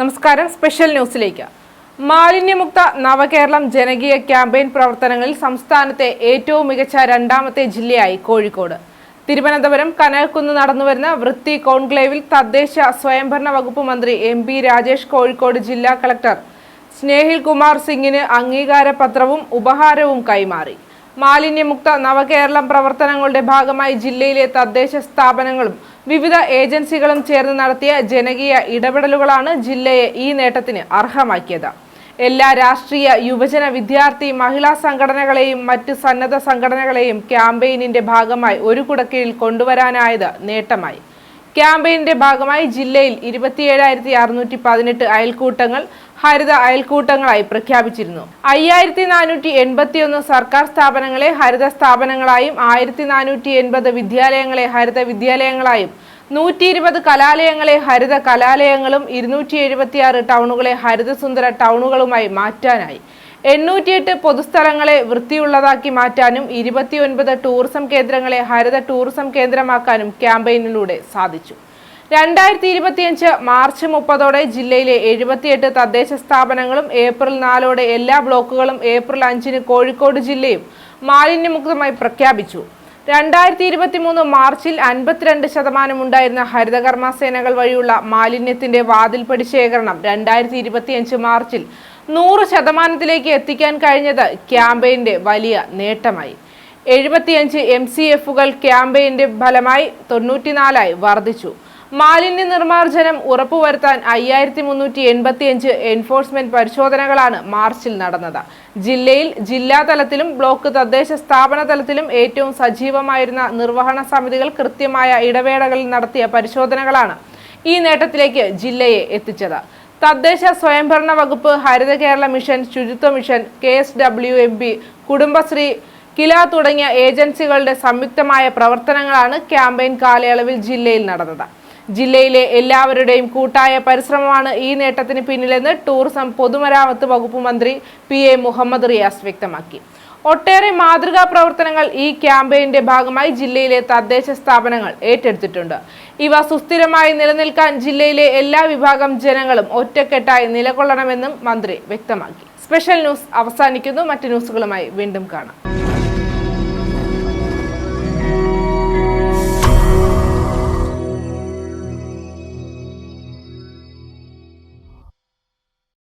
നമസ്കാരം. സ്പെഷ്യൽ ന്യൂസിലേക്ക്. മാലിന്യമുക്ത നവകേരളം ജനകീയ ക്യാമ്പയിൻ പ്രവർത്തനങ്ങളിൽ സംസ്ഥാനത്തെ ഏറ്റവും മികച്ച രണ്ടാമത്തെ ജില്ലയായി കോഴിക്കോട്. തിരുവനന്തപുരം കനകക്കുന്ന് നടന്നുവരുന്ന വൃത്തി കോൺക്ലേവിൽ തദ്ദേശ സ്വയംഭരണ വകുപ്പ് മന്ത്രി എം പി രാജേഷ് കോഴിക്കോട് ജില്ലാ കളക്ടർ സ്നേഹിൽ കുമാർ സിംഗിന് അംഗീകാര പത്രവും ഉപഹാരവും കൈമാറി. മാലിന്യമുക്ത നവകേരളം പ്രവർത്തനങ്ങളുടെ ഭാഗമായി ജില്ലയിലെ തദ്ദേശ സ്ഥാപനങ്ങളും വിവിധ ഏജൻസികളും ചേർന്ന് നടത്തിയ ജനകീയ ഇടപെടലുകളാണ് ജില്ലയെ ഈ നേട്ടത്തിന് അർഹമാക്കിയത്. എല്ലാ രാഷ്ട്രീയ യുവജന വിദ്യാർത്ഥി മഹിളാ സംഘടനകളെയും മറ്റ് സന്നദ്ധ സംഘടനകളെയും ക്യാമ്പയിനിന്റെ ഭാഗമായി ഒരു കുടക്കീഴിൽ കൊണ്ടുവരാനായത് നേട്ടമായി. ക്യാമ്പയിന്റെ ഭാഗമായി ജില്ലയിൽ ഇരുപത്തിയേഴായിരത്തി അറുന്നൂറ്റി പതിനെട്ട് അയൽക്കൂട്ടങ്ങൾ ഹരിത അയൽക്കൂട്ടങ്ങളായി പ്രഖ്യാപിച്ചിരുന്നു. അയ്യായിരത്തി നാനൂറ്റി എൺപത്തിയൊന്ന് സർക്കാർ സ്ഥാപനങ്ങളെ ഹരിത സ്ഥാപനങ്ങളായും ആയിരത്തി നാനൂറ്റി എൺപത് വിദ്യാലയങ്ങളെ ഹരിത വിദ്യാലയങ്ങളായും നൂറ്റി ഇരുപത് കലാലയങ്ങളെ ഹരിത കലാലയങ്ങളും ഇരുന്നൂറ്റി എഴുപത്തിയാറ് ടൗണുകളെ ഹരിതസുന്ദര ടൗണുകളുമായി മാറ്റാനായി. എണ്ണൂറ്റിയെട്ട് പൊതുസ്ഥലങ്ങളെ വൃത്തിയുള്ളതാക്കി മാറ്റാനും ഇരുപത്തിയൊൻപത് ടൂറിസം കേന്ദ്രങ്ങളെ ഹരിത ടൂറിസം കേന്ദ്രമാക്കാനും ക്യാമ്പയിനിലൂടെ സാധിച്ചു. രണ്ടായിരത്തി ഇരുപത്തിയഞ്ച് മാർച്ച് മുപ്പതോടെ ജില്ലയിലെ എഴുപത്തിയെട്ട് തദ്ദേശ സ്ഥാപനങ്ങളും ഏപ്രിൽ നാലോടെ എല്ലാ ബ്ലോക്കുകളും ഏപ്രിൽ അഞ്ചിന് കോഴിക്കോട് ജില്ലയും മാലിന്യമുക്തമായി പ്രഖ്യാപിച്ചു. രണ്ടായിരത്തി ഇരുപത്തി മൂന്ന് മാർച്ചിൽ അൻപത്തിരണ്ട് ശതമാനം ഉണ്ടായിരുന്ന ഹരിതകർമ്മ സേനകൾ വഴിയുള്ള മാലിന്യത്തിന്റെ വാതിൽപ്പടി ശേഖരണം രണ്ടായിരത്തി ഇരുപത്തിയഞ്ച് മാർച്ചിൽ നൂറ് ശതമാനത്തിലേക്ക് എത്തിക്കാൻ കഴിഞ്ഞത് ക്യാമ്പയിന്റെ വലിയ നേട്ടമായി. എഴുപത്തിയഞ്ച് എം സി എഫുകൾ ക്യാമ്പയിന്റെ ഫലമായി തൊണ്ണൂറ്റിനാലായി വർദ്ധിച്ചു. മാലിന്യ നിർമ്മാർജനം ഉറപ്പുവരുത്താൻ അയ്യായിരത്തി മുന്നൂറ്റി എൺപത്തിയഞ്ച് എൻഫോഴ്സ്മെന്റ് പരിശോധനകളാണ് മാർച്ചിൽ നടന്നത്. ജില്ലയിൽ ജില്ലാ തലത്തിലും ബ്ലോക്ക് തദ്ദേശ സ്ഥാപന തലത്തിലും ഏറ്റവും സജീവമായിരുന്ന നിർവഹണ സമിതികൾ കൃത്യമായ ഇടവേളകളിൽ നടത്തിയ പരിശോധനകളാണ് ഈ നേട്ടത്തിലേക്ക് ജില്ലയെ എത്തിച്ചത്. തദ്ദേശ സ്വയംഭരണ വകുപ്പ് ഹരിത കേരള മിഷൻ ശുചിത്വ mission K S W M P Kudumbashree KILA തുടങ്ങിയ ഏജൻസികളുടെ സംയുക്തമായ പ്രവർത്തനങ്ങളാണ് ക്യാമ്പയിൻ കാലയളവിൽ ജില്ലയിൽ നടന്നത്. ജില്ലയിലെ എല്ലാവരുടെയും കൂട്ടായ പരിശ്രമമാണ് ഈ നേട്ടത്തിന് പിന്നിലെന്ന് ടൂറിസം പൊതുമരാമത്ത് വകുപ്പ് മന്ത്രി പി എ മുഹമ്മദ് റിയാസ് വ്യക്തമാക്കി. ഒട്ടേറെ മാതൃകാ പ്രവർത്തനങ്ങൾ ഈ ക്യാമ്പയിന്റെ ഭാഗമായി ജില്ലയിലെ തദ്ദേശ സ്ഥാപനങ്ങൾ ഏറ്റെടുത്തിട്ടുണ്ട്. ഇവ സുസ്ഥിരമായി നിലനിൽക്കാൻ ജില്ലയിലെ എല്ലാ വിഭാഗം ജനങ്ങളും ഒറ്റക്കെട്ടായി നിലകൊള്ളണമെന്നും മന്ത്രി വ്യക്തമാക്കി. സ്പെഷ്യൽ ന്യൂസ് അവസാനിക്കുന്നു. മറ്റു ന്യൂസുകളുമായി വീണ്ടും കാണാം.